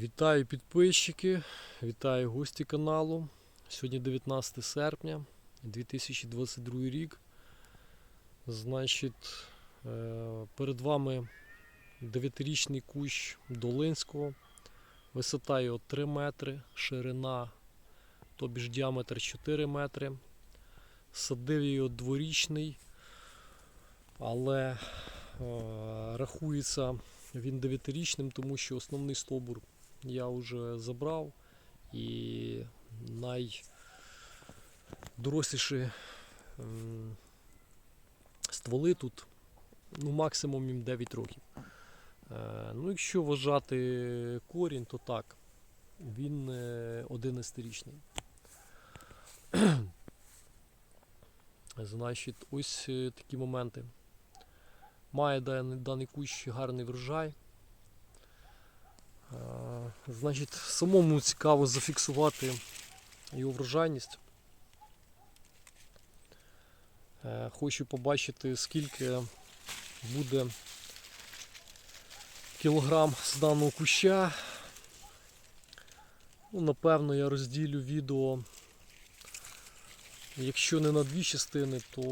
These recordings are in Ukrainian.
Вітаю підписчики, вітаю гості каналу. Сьогодні 19 серпня 2022 рік. Значить, е, перед вами 9-річний кущ Долинського. Висота його 3 метри, ширина, тобі ж діаметр 4 метри. Садив його дворічний, але е, рахується він 9-річним, тому що основний стовбур я вже забрав і найдоросліші стволи тут ну, максимум їм 9 років. Е, ну, якщо вважати корінь, то так, він е, 11-річний. Значить, ось е, такі моменти. Має даний кущ гарний врожай. Значить, самому цікаво зафіксувати його врожайність. Е, Хочу побачити, скільки буде кілограм з даного куща. Ну, напевно, я розділю відео, якщо не на дві частини, то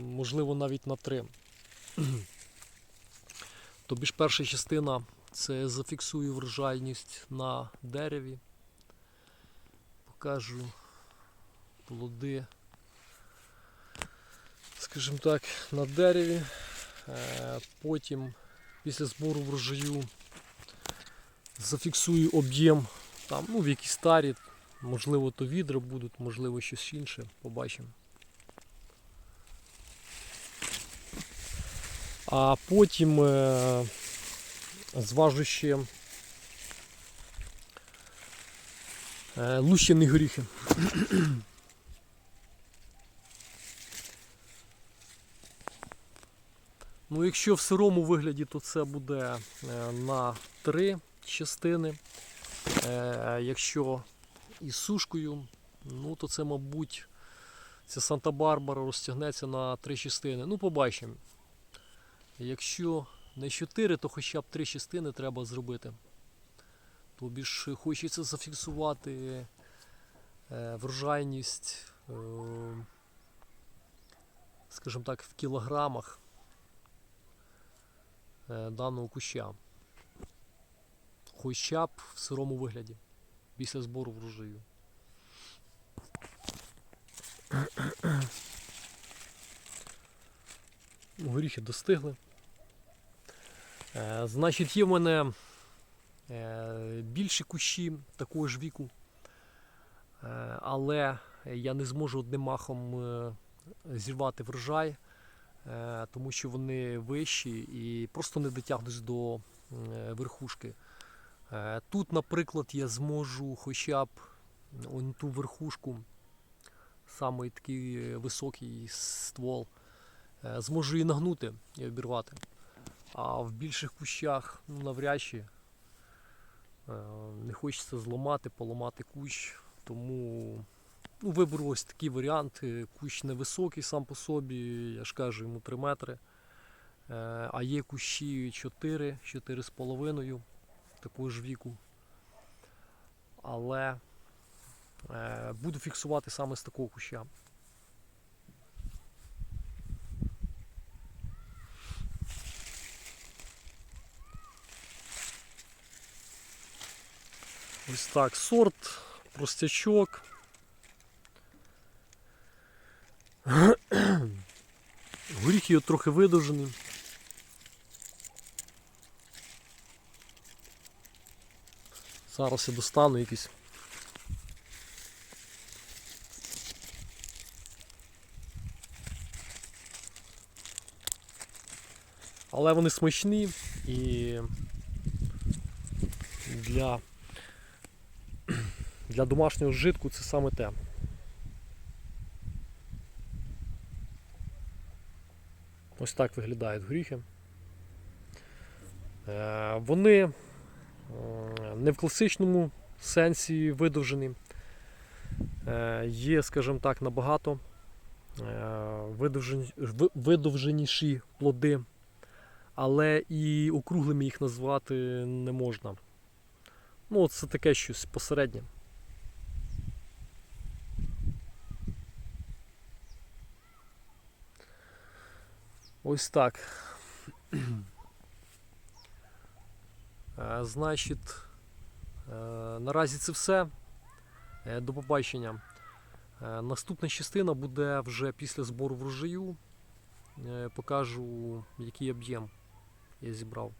можливо навіть на три. Тобі ж перша частина це зафіксую врожайність на дереві. Покажу плоди, скажімо так, на дереві. Е, Потім після збору врожаю зафіксую об'єм там, ну, в якій старі, можливо, то відра будуть, можливо, щось інше. Побачимо. А потім е, зважу е, лущені горіхи. Ну, якщо в сирому вигляді, то це буде е, на три частини. Е, Якщо із сушкою, ну то це, мабуть, ця Санта-Барбара розтягнеться на три частини. Ну, побачимо. Якщо не 4, то хоча б 3 частини треба зробити. Тобі ж хочеться зафіксувати е, врожайність, е, скажімо так, в кілограмах е, даного куща. Хоча б в сирому вигляді після збору врожаю. Горіхи достигли. Е, Значить, є в мене е, більші кущі такого ж віку, Е, але я не зможу одним махом зірвати врожай, тому що вони вищі і просто не дотягнуть до верхушки. Тут, наприклад, я зможу хоча б ту верхушку, самий такий високий ствол, зможу і нагнути і обірвати. А в більших кущах ну, навряд чи е, не хочеться зламати, поламати кущ. Тому ну, виберу ось такий варіант. Е, Кущ невисокий сам по собі, я ж кажу, йому 3 метри. Е, А є кущі 4, 4,5 такого ж віку. Але буду фіксувати саме з такого куща. Ось так, сорт, простячок. Горіхи його трохи видовжені. Зараз я достану якісь. Але вони смачні і для для домашнього житку це саме те. Ось так виглядають горіхи. Е, Вони е, не в класичному сенсі видовжені. Е, Є, скажімо так, набагато видовжені- ви- видовженіші плоди але і округлими їх назвати не можна. Ну, це таке щось посереднє. Ось так. Е, Значить, е, наразі це все. Е, До побачення. Наступна частина буде вже після збору врожаю. Покажу, який об'єм я зібрав.